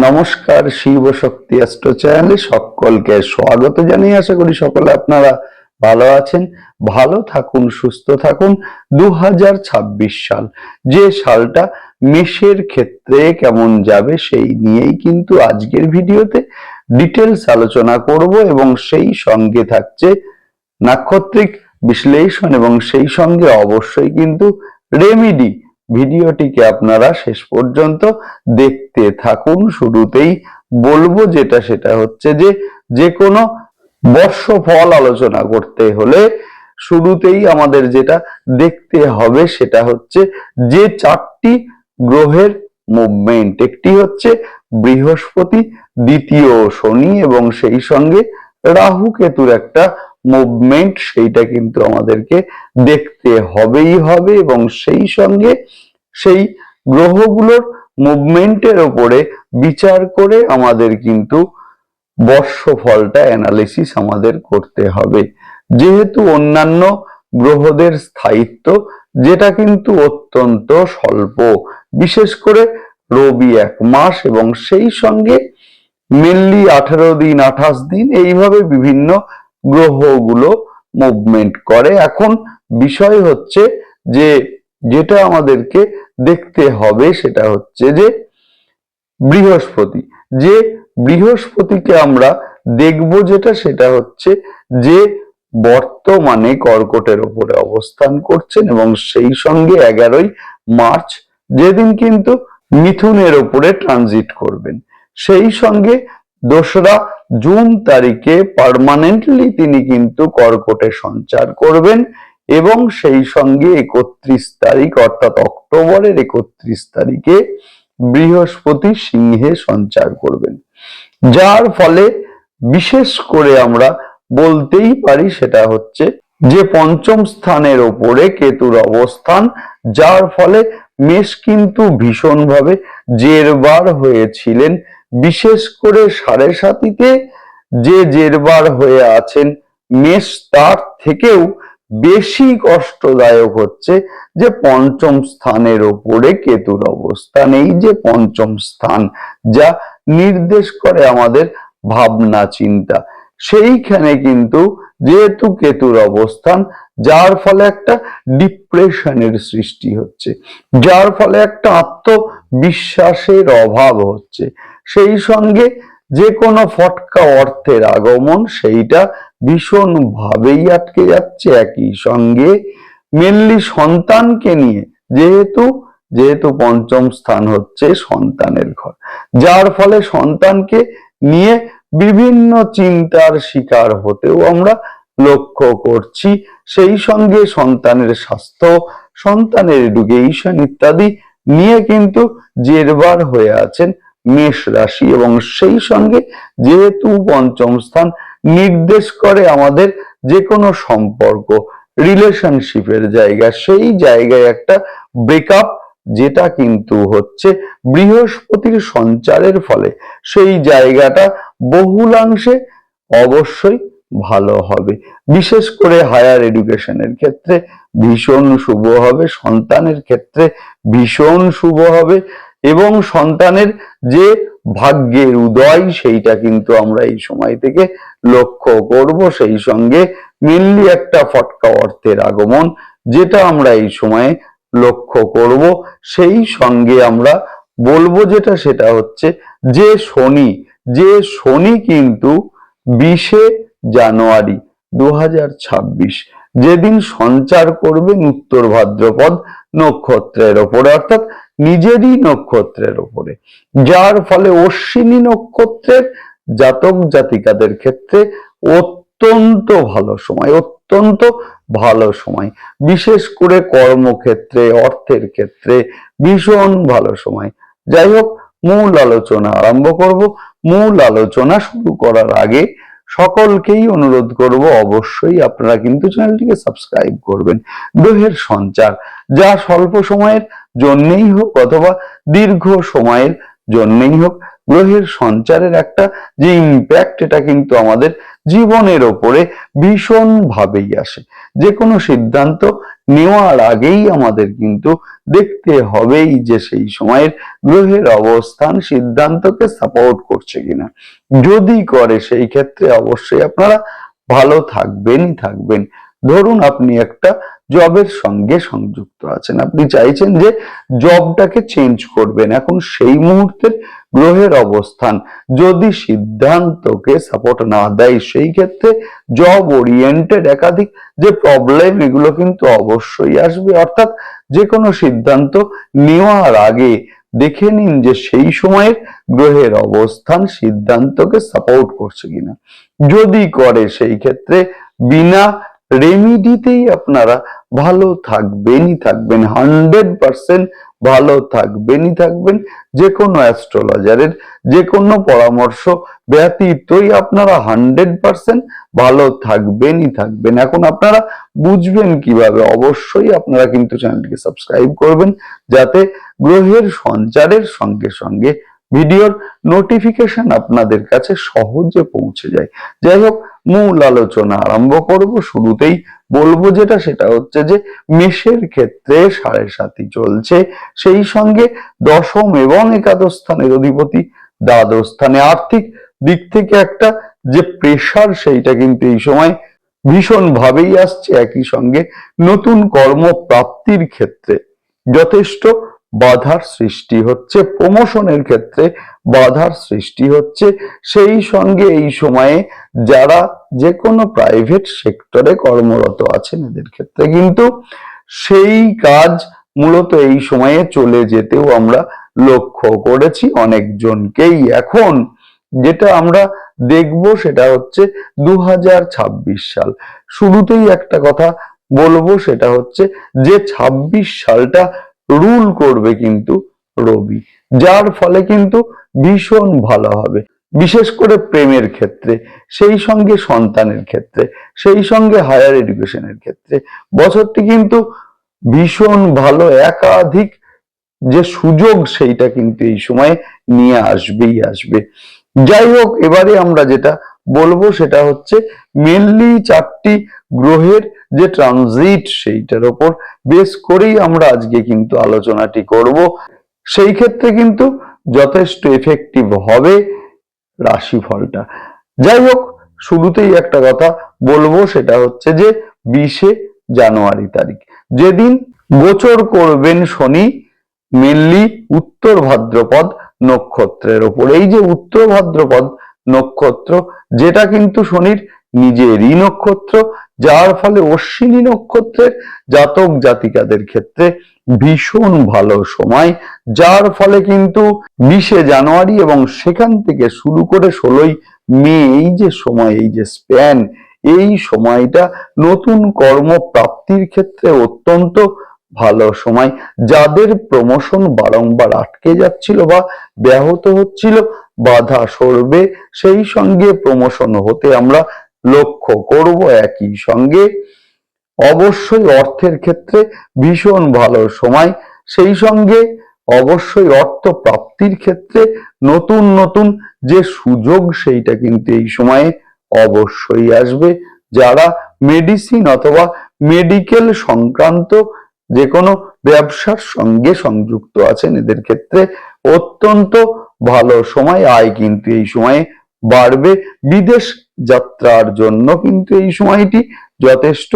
নমস্কার, শিব শক্তি অ্যাস্ট্রো চ্যানেলে সকলকে স্বাগত জানিয়ে আশা করি সকলে আপনারা ভালো আছেন। ভালো থাকুন, সুস্থ থাকুন। দু সাল, যে সালটা মেষের ক্ষেত্রে কেমন যাবে সেই নিয়েই কিন্তু আজকের ভিডিওতে ডিটেলস আলোচনা করব এবং সেই সঙ্গে থাকছে নাক্ষত্রিক বিশ্লেষণ এবং সেই সঙ্গে অবশ্যই কিন্তু রেমিডি ভিডিওটিকে আপনারা শেষ পর্যন্ত দেখতে থাকুন। শুরুতেই বলব যেটা, সেটা হচ্ছে যে যে কোনো বর্ষফল আলোচনা করতে হলে শুরুতেই আমাদের যেটা দেখতে হবে সেটা হচ্ছে যে চারটি গ্রহের মুভমেন্ট। একটি হচ্ছে বৃহস্পতি, দ্বিতীয় শনি এবং সেই সঙ্গে রাহু কেতুর একটা মুভমেন্ট সেইটা কিন্তু আমাদেরকে দেখতে হবেই হবে এবং সেই সঙ্গে সেই গ্রহগুলোর মুভমেন্টের ওপরে বিচার করে আমাদের কিন্তু বর্ষফলটা অ্যানালিসিস আমাদের করতে হবে। যেহেতু অন্যান্য গ্রহদের স্থায়িত্ব, যেটা কিন্তু অত্যন্ত স্বল্প, বিশেষ করে রবি এক মাস এবং সেই সঙ্গে মেনলি আঠারো দিন, আঠাশ দিন, এইভাবে বিভিন্ন গ্রহগুলো মুভমেন্ট করে। এখন বিষয় হচ্ছে যে, যেটা আমাদেরকে দেখতে হবে সেটা হচ্ছে যে, বৃহস্পতি। যে বৃহস্পতিকে আমরা দেখব যেটা, সেটা হচ্ছে যে বর্তমানে কর্কটের ওপরে অবস্থান করছেন এবং সেই সঙ্গে এগারোই মার্চ যেদিন কিন্তু মিথুনের ওপরে ট্রানজিট করবেন। সেই সঙ্গে দোসরা জুন তারিখে পার্মানেন্টলি তিনি কিন্তু কর্কটে সঞ্চার করবেন এবং সেই সঙ্গে একত্রিশ তারিখ অর্থাৎ অক্টোবরের একত্রিশ তারিখে বৃহস্পতি সিংহে সঞ্চার করবেন। যার ফলে বিশেষ করে আমরা বলতেই পারি সেটা হচ্ছে যে পঞ্চম স্থানের ওপরে কেতুর অবস্থান, যার ফলে মেষ কিন্তু ভীষণভাবে জেরবার হয়েছিলেন বিশেষ করে সাড়ে সাতিতে যে জেরবার হয়ে আছেন মেষ, তার থেকেও বেশি কষ্টদায়ক হচ্ছে যে পঞ্চম স্থানের ওপরে কেতুর অবস্থান। এই যে পঞ্চম স্থান, যা নির্দেশ করে আমাদের ভাবনা চিন্তা। সেইখানে কিন্তু যেহেতু কেতুর অবস্থান, যার ফলে একটা ডিপ্রেশনের সৃষ্টি হচ্ছে। যার ফলে একটা আত্মবিশ্বাসের অভাব হচ্ছে। সেই সঙ্গে যে কোনো ফটকা অর্থের আগমন সেইটা ভীষণ ভাবেই আটকে যাচ্ছে একই সঙ্গে। মেনলি সন্তানকে নিয়ে, যেহেতু যেহেতু পঞ্চম স্থান হচ্ছে সন্তানের ঘর। যার ফলে সন্তানকে নিয়ে বিভিন্ন চিন্তার শিকার হতেও আমরা লক্ষ্য করছি। সেই সঙ্গে সন্তানের স্বাস্থ্য, সন্তানের এডুকেশন ইত্যাদি নিয়ে কিন্তু জেরবার হয়ে আছেন মেষ রাশি এবং সেই সঙ্গে যেহেতু পঞ্চম স্থান, নির্দেশ করে আমাদের যে কোনো সম্পর্ক, রিলেশনশিপের জায়গা, সেই জায়গায় একটা ব্রেকআপ যেটা কিন্তু হচ্ছে বৃহস্পতির সঞ্চারের ফলে। সেই জায়গাটা বহুলাংশে অবশ্যই ভালো হবে। বিশেষ করে হায়ার এডুকেশনের ক্ষেত্রে ভীষণ শুভ হবে, সন্তানের ক্ষেত্রে ভীষণ শুভ হবে। এবং সন্তানের যে ভাগ্যের উদয় সেইটা কিন্তু আমরা এই সময় থেকে লক্ষ্য করব। সেই সঙ্গে মেনলি একটা ফটকা অর্থের আগমন যেটা আমরা এই সময়ে লক্ষ্য করব। সেই সঙ্গে আমরা বলব যেটা, সেটা হচ্ছে যে শনি যে শনি কিন্তু বিশে জানুয়ারি দু হাজার ছাব্বিশ যেদিন সঞ্চার করবেন উত্তর ভাদ্রপদ নক্ষত্রের ওপরে, অর্থাৎ নিজেরই নক্ষত্রের ওপরে। যার ফলে অশ্বিনী নক্ষত্রের জাতক জাতিকাদের ক্ষেত্রে অত্যন্ত ভালো সময়, অত্যন্ত ভালো সময়। বিশেষ করে কর্মক্ষেত্রে, অর্থের ক্ষেত্রে ভীষণ ভালো সময়। যাই হোক, মূল আলোচনা আরম্ভ করব। মূল আলোচনা শুরু করার আগে সকলকেই অনুরোধ করব অবশ্যই আপনারা কিন্তু চ্যানেলটিকে সাবস্ক্রাইব করবেন। গ্রহের সঞ্চার, যা স্বল্প সময়ের জন্যেই হোক অথবা দীর্ঘ সময়ের জন্যেই হোক, গ্রহের সঞ্চারের একটা যে ইম্প্যাক্ট এটা কিন্তু আমাদের জীবনের ওপরে ভীষণভাবেই আসে। যে কোনো সিদ্ধান্ত নেওয়ার আগেই আমাদের কিন্তু দেখতে হবেই যে সেই সময়ের গ্রহের অবস্থান সিদ্ধান্তকে সাপোর্ট করছে কিনা। যদি করে সেই ক্ষেত্রে অবশ্যই আপনারা ভালো থাকবেনই থাকবেন। ধরুন আপনি একটা জবের সঙ্গে সংযুক্ত আছেন। আপনি চাইছেন যে জবটাকে চেঞ্জ করবেন। এখন সেই মুহূর্তের গ্রহের অবস্থান। যদি সিদ্ধান্তকে সাপোর্ট না দেয়, সেই ক্ষেত্রে জব ওরিয়েন্টেড একাধিক যে প্রবলেম এগুলো কিন্তু অবশ্যই আসবে। অর্থাৎ যে কোনো সিদ্ধান্ত নেওয়ার আগে দেখে নিন যে সেই সময়ের গ্রহের অবস্থান সিদ্ধান্তকে সাপোর্ট করছে কিনা। যদি করে, সেই ক্ষেত্রে বিনা রেমিডিতেই আপনারা ভালো থাকবেনই থাকবেন। হান্ড্রেড পার্সেন্ট ভালো থাকবেনই থাকবেন, যে কোনো অ্যাস্ট্রোলজারের যে কোনো পরামর্শ ব্যতীতই আপনারা হান্ড্রেড পার্সেন্ট ভালো থাকবেনই থাকবেন। এখন আপনারা বুঝবেন কীভাবে, অবশ্যই আপনারা কিন্তু চ্যানেলটিকে সাবস্ক্রাইব করবেন, যাতে গ্রহের সঞ্চারের সঙ্গে সঙ্গে ভিডিওর নোটিফিকেশন আপনাদের কাছে সহজে পৌঁছে যায়। যাই হোক মূল আলোচনা আরম্ভ করব। শুরুতেই বলব যেটা, সেটা হচ্ছে যে মেষের ক্ষেত্রে সাড়ে সাতই চলছে। সেই সঙ্গে দশম এবং একাদশ স্থানের অধিপতি দ্বাদশ স্থানে। আর্থিক দিক থেকে একটা যে প্রেশার সেইটা কিন্তু এই সময় ভীষণ ভাবেই আসছে। একই সঙ্গে নতুন কর্মপ্রাপ্তির ক্ষেত্রে যথেষ্ট বাধার সৃষ্টি হচ্ছে। প্রমোশনের ক্ষেত্রে বাধার সৃষ্টি হচ্ছে। সেই সঙ্গে এই সময়ে যারা যে কোনো প্রাইভেট সেক্টরে কর্মরত আছেন এদের ক্ষেত্রে। কিন্তু সেই কাজ মূলত এই সময়ে চলে যেতেও আমরা লক্ষ্য করেছি অনেকজনকেই। এখন যেটা আমরা দেখব সেটা হচ্ছে দু হাজার ছাব্বিশ সাল। শুরুতেই একটা কথা বলব, সেটা হচ্ছে যে ২৬ সালটা রুল করবে কিন্তু রবি, যার ফলে কিন্তু ভীষণ ভালো হবে। বিশেষ করে প্রেমের ক্ষেত্রে, সেই সঙ্গে সন্তানের ক্ষেত্রে, সেই সঙ্গে হায়ার এডুকেশনের ক্ষেত্রে। বছরটি কিন্তু ভীষণ ভালো, একাধিক যে সুযোগ সেইটা কিন্তু এই সময় নিয়ে আসবেই আসবে। যাই হোক, এবারে আমরা যেটা বলব সেটা হচ্ছে মেনলি চারটি গ্রহের যে ট্রানজিট সেইটার ওপর বেস করেই আমরা আজকে কিন্তু আলোচনাটি করব। সেই ক্ষেত্রে কিন্তু যথেষ্ট এফেক্টিভ হবে। রাশিফলটা। যাই হোক, শুরুতেই একটা কথা বলব, সেটা হচ্ছে যে বিশে জানুয়ারি তারিখ। যেদিন গোচর করবেন শনি মেনলি উত্তর ভাদ্রপদ নক্ষত্রের ওপর। এই যে উত্তর ভাদ্রপদ নক্ষত্র, যেটা কিন্তু শনির নিজেরই নক্ষত্র যার ফলে অশ্বিনী নক্ষত্রের জাতক জাতিকাদের ক্ষেত্রে ভীষণ ভালো সময়, যার ফলে কিন্তু বিশে জানুয়ারি এবং সেখান থেকে শুরু করে ষোলোই মে, এই যে সময়, এই যে স্প্যান এই সময়টা নতুন কর্মপ্রাপ্তির ক্ষেত্রে অত্যন্ত ভালো সময়। যাদের প্রমোশন বারংবার আটকে যাচ্ছিল বা ব্যাহত হচ্ছিল, বাধা সরবে, সেই সঙ্গে প্রমোশন হতে আমরা লক্ষ্য করব একই সঙ্গে। অবশ্যই অর্থের ক্ষেত্রে ভীষণ ভালো সময়। সেই সঙ্গে অবশ্যই অর্থ প্রাপ্তির ক্ষেত্রে নতুন নতুন যে সুযোগ সেইটা কিন্তু এই সময়ে অবশ্যই আসবে। যারা মেডিসিন অথবা মেডিকেল সংক্রান্ত যে কোনো ব্যবসার সঙ্গে সংযুক্ত আছেন, এদের ক্ষেত্রে অত্যন্ত ভালো সময়। আয় কিন্তু এই সময়ে বাড়বে। বিদেশ যাত্রার জন্য কিন্তু এই সময়টি যথেষ্ট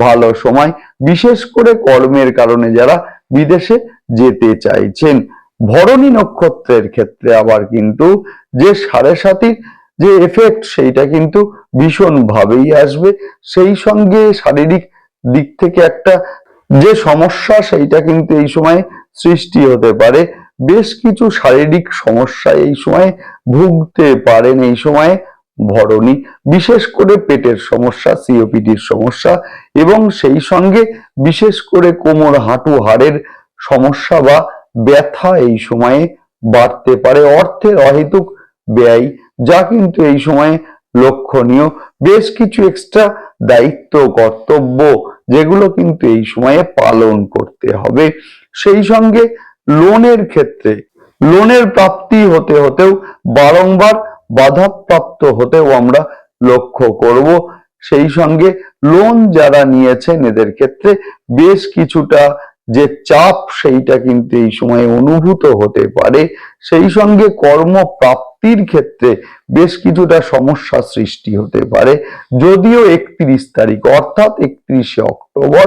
ভালো সময়, বিশেষ করে কর্মের কারণে যারা বিদেশে যেতে চাইছেন। ভরণী নক্ষত্রের ক্ষেত্রে আবার কিন্তু যে সাড়ে সাতির যে এফেক্ট সেইটা কিন্তু ভীষণ ভাবেই আসবে। সেই সঙ্গে শারীরিক দিক থেকে একটা যে সমস্যা সেইটা কিন্তু এই সময় সৃষ্টি হতে পারে। বেশ কিছু শারীরিক সমস্যা এই সময় ভুগতে পারেন, এই সময়ে ভরণী, বিশেষ করে পেটের সমস্যা, সিওপিডির সমস্যা এবং সেই সঙ্গে বিশেষ করে কোমর, হাঁটু, হাড়ের সমস্যা বা ব্যথা এই সময়ে বাড়তে পারে। অর্থের অহেতুক ব্যয়, যা কিন্তু এই সময়ে লক্ষণীয়। বেশ কিছু এক্সট্রা দায়িত্ব, কর্তব্য যেগুলো কিন্তু এই সময়ে পালন করতে হবে। সেই সঙ্গে লোনের ক্ষেত্রে, লোনের প্রাপ্তি হতে হতেও বারংবার বাধাপ্রাপ্ত হতেও আমরা লক্ষ্য করব। সেই সঙ্গে লোন যারা নিয়েছেন এদের ক্ষেত্রে বেশ কিছুটা যে চাপ সেইটা কিন্তু এই সময় অনুভূত হতে পারে। সেই সঙ্গে কর্মপ্রাপ্তির ক্ষেত্রে বেশ কিছুটা সমস্যা সৃষ্টি হতে পারে। যদিও একত্রিশ তারিখ, অর্থাৎ একত্রিশে অক্টোবর,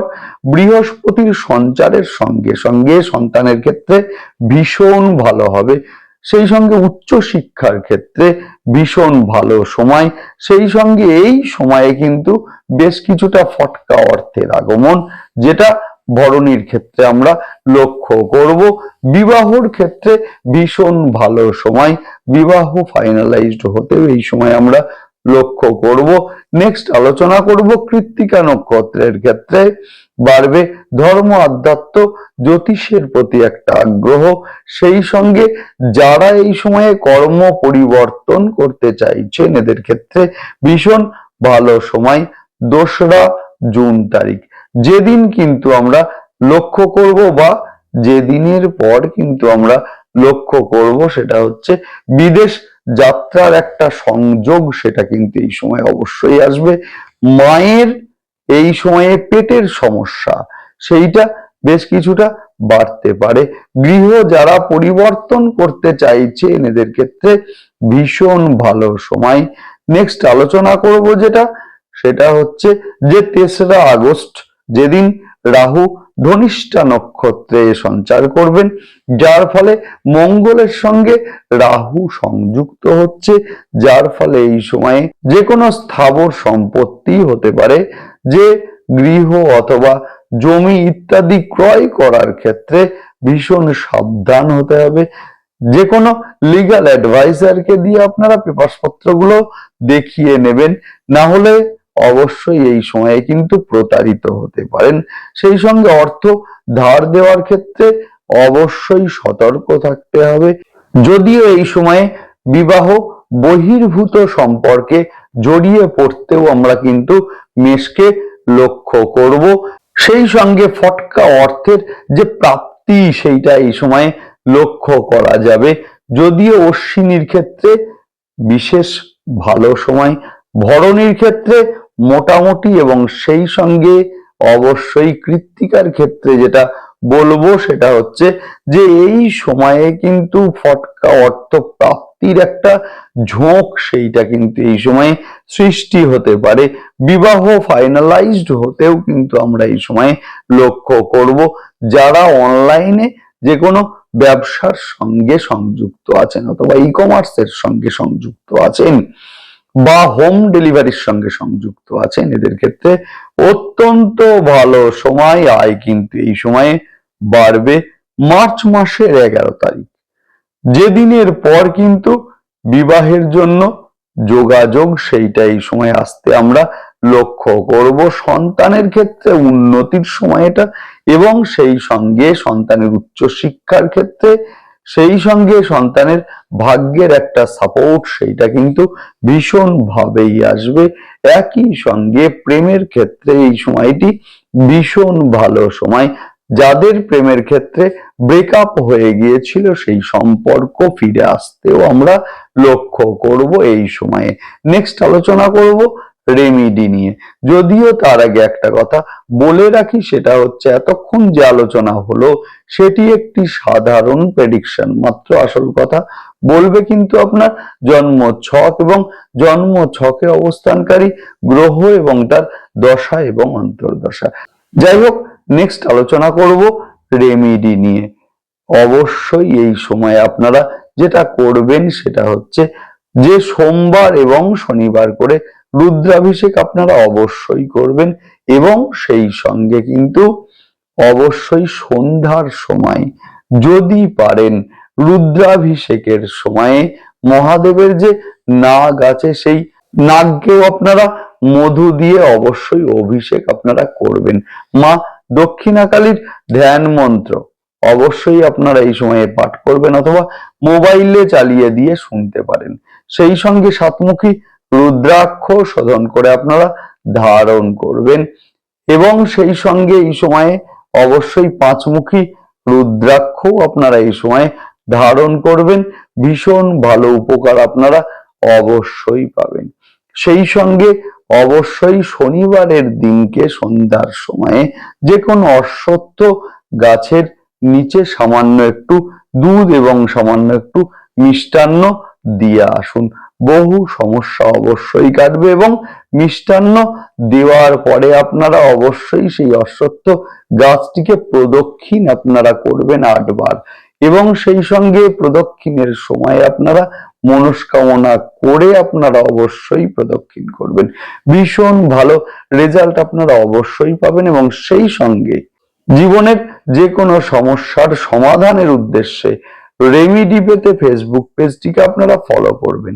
বৃহস্পতির সঞ্চারের সঙ্গে সঙ্গে সন্তানের ক্ষেত্রে ভীষণ ভালো হবে। সেই সঙ্গে উচ্চ শিক্ষার ক্ষেত্রে ভীষণ ভালো সময়। সেই সঙ্গে এই সময়ে কিন্তু বেশ কিছুটা ফটকা অর্থের আগমন, যেটা বরণীর ক্ষেত্রে আমরা লক্ষ্য করব। বিবাহর ক্ষেত্রে ভীষণ ভালো সময়। বিবাহ ফাইনালাইজড হতেও এই সময় আমরা লক্ষ্য করব। নেক্সট আলোচনা করব কৃত্তিকা নক্ষত্রের ক্ষেত্রে। বাড়বে ধর্ম আধ্যাত্ম, জ্যোতিষের প্রতি একটা আগ্রহ। সেই সঙ্গে যারা এই সময়ে কর্ম পরিবর্তন করতে চাইছেন, এদের ক্ষেত্রে ভীষণ ভালো সময়। দোসরা জুন তারিখ। যেদিন কিন্তু আমরা লক্ষ্য করব বা যেদিনের পর কিন্তু আমরা লক্ষ্য করব, সেটা হচ্ছে বিদেশ যাত্রার একটা সংযোগ সেটা কিন্তু এই সময় অবশ্যই আসবে। মায়ের এই সময়ে পেটের সমস্যা, সেইটা বেশ কিছুটা বাড়তে পারে। গৃহ যারা পরিবর্তন করতে চাইছে এদের ক্ষেত্রে ভীষণ ভালো সময়। নেক্সট আলোচনা করব যেটা, সেটা হচ্ছে যে তেসরা আগস্ট, যেদিন রাহু ধনিষ্ঠা নক্ষত্রে সঞ্চার করবেন, যার ফলে মঙ্গলের সঙ্গে রাহু সংযুক্ত হচ্ছে, যার ফলে এই সময়ে যে কোনো স্থাবর সম্পত্তি হতে পারে, যে গৃহ অথবা জমি ইত্যাদি ক্রয় করার ক্ষেত্রে ভীষণ সাবধান হতে হবে। যে কোনো লিগাল অ্যাডভাইজারকে দিয়ে আপনারা পেপারস পত্রগুলো দেখিয়ে নেবেন, না হলে অবশ্যই এই সময়ে কিন্তু প্রতারিত হতে পারেন। সেই সঙ্গে অর্থ ধার দেওয়ার ক্ষেত্রে অবশ্যই সতর্ক থাকতে হবে। যদিও এই সময়ে বিবাহ বহির্ভূত সম্পর্কে জড়িয়ে পড়তেও আমরা কিন্তু মেষকে লক্ষ্য করব। সেই সঙ্গে ফটকা অর্থের যে প্রাপ্তি, সেইটা এই সময়ে লক্ষ্য করা যাবে। যদিও অশ্বিনীর ক্ষেত্রে বিশেষ ভালো সময়, ভরণীর ক্ষেত্রে মোটামুটি এবং সেই সঙ্গে অবশ্যই কৃত্তিকার ক্ষেত্রে যেটা বলব সেটা হচ্ছে যে এই সময়ে কিন্তু ফটকা অর্থ প্রাপ্তির একটা ঝোঁক সেইটা কিন্তু এই সময়ে সৃষ্টি হতে পারে। বিবাহ ফাইনালাইজড হতেও কিন্তু আমরা এই সময়ে লক্ষ্য করব। যারা অনলাইনে যে কোনো ব্যবসার সঙ্গে সংযুক্ত আছেন অথবা ই কমার্সের সঙ্গে সংযুক্ত আছেন বা হোম ডেলিভারির সঙ্গে সংযুক্ত আছেন। এদের ক্ষেত্রে অত্যন্ত ভালো সময়, আয় কিন্তু এই সময়ে বাড়বে মার্চ মাসের এগারো তারিখ। যে দিনের পর কিন্তু বিবাহের জন্য যোগাযোগ সেইটা এই সময় আসতে আমরা লক্ষ্য করব। সন্তানের ক্ষেত্রে উন্নতির সময় এটা এবং সেই সঙ্গে সন্তানের উচ্চ শিক্ষার ক্ষেত্রে সেই সঙ্গে সন্তানের ভাগ্যের একটা সাপোর্ট সেইটা কিন্তু ভীষণ ভাবেই আসবে। একই সঙ্গে প্রেমের ক্ষেত্রে এই সময়টি ভীষণ ভালো সময়। যাদের প্রেমের ক্ষেত্রে ব্রেকআপ হয়ে গিয়েছিল সেই সম্পর্ক ফিরে আসতেও আমরা লক্ষ্য করব এই সময়ে। নেক্সট আলোচনা করব রেমিডি নিয়ে। যদিও তার আগে একটা কথা বলে রাখি, সেটা হচ্ছে এতক্ষণ যে আলোচনা হলো, সেটি একটি সাধারণ প্রেডিকশন মাত্র আসল কথা। বলবে কিন্তু আপনার জন্ম ছক এবং জন্ম ছকে অবস্থানকারী গ্রহ এবং তার দশা এবং অন্তর্দশা। যাই হোক নেক্সট আলোচনা করব রেমিডি নিয়ে। অবশ্যই এই সময় আপনারা যেটা করবেন সেটা হচ্ছে যে সোমবার এবং শনিবার করে রুদ্রাভিষেক আপনারা অবশ্যই করবেন এবং সেই সঙ্গে কিন্তু অবশ্যই সন্ধ্যার সময় যদি পারেন রুদ্রাভিষেকের সময়ে মহাদেবের যে নাগ আছে সেই নাগকেও আপনারা মধু দিয়ে অবশ্যই অভিষেক আপনারা করবেন। মা দক্ষিণাকালীর ধ্যান মন্ত্র অবশ্যই আপনারা এই সময়ে পাঠ করবেন অথবা মোবাইলে চালিয়ে দিয়ে শুনতে পারেন। সেই সঙ্গে সাতমুখী রুদ্রাক্ষ শোধন করে আপনারা ধারণ করবেন। এবং সেই সঙ্গে এই সময়ে অবশ্যই পাঁচমুখী রুদ্রাক্ষ আপনারা এই সময়ে ধারণ করবেন। ভীষণ ভালো উপকার আপনারা অবশ্যই পাবেন। সেই সঙ্গে অবশ্যই শনিবারের দিনকে সন্ধ্যার সময়ে যে কোনো অশ্বত্থ গাছের নিচে সামান্য একটু দুধ এবং সামান্য একটু মিষ্টান্ন দিয়ে আসুন। বহু সমস্যা অবশ্যই কাটবে এবং মিষ্টান্ন দেওয়ার পরে আপনারা অবশ্যই সেই অশ্বত্থ গাছটিকে প্রদক্ষিণ আপনারা করবেন আটবার এবং সেই সঙ্গে প্রদক্ষিণের সময় আপনারা মনস্কামনা করে আপনারা অবশ্যই প্রদক্ষিণ করবেন। ভীষণ ভালো রেজাল্ট আপনারা অবশ্যই পাবেন এবং সেই সঙ্গে জীবনের যে কোনো সমস্যার সমাধানের উদ্দেশ্যে রেমিডি পেতে ফেসবুক পেজটিকে আপনারা ফলো করবেন।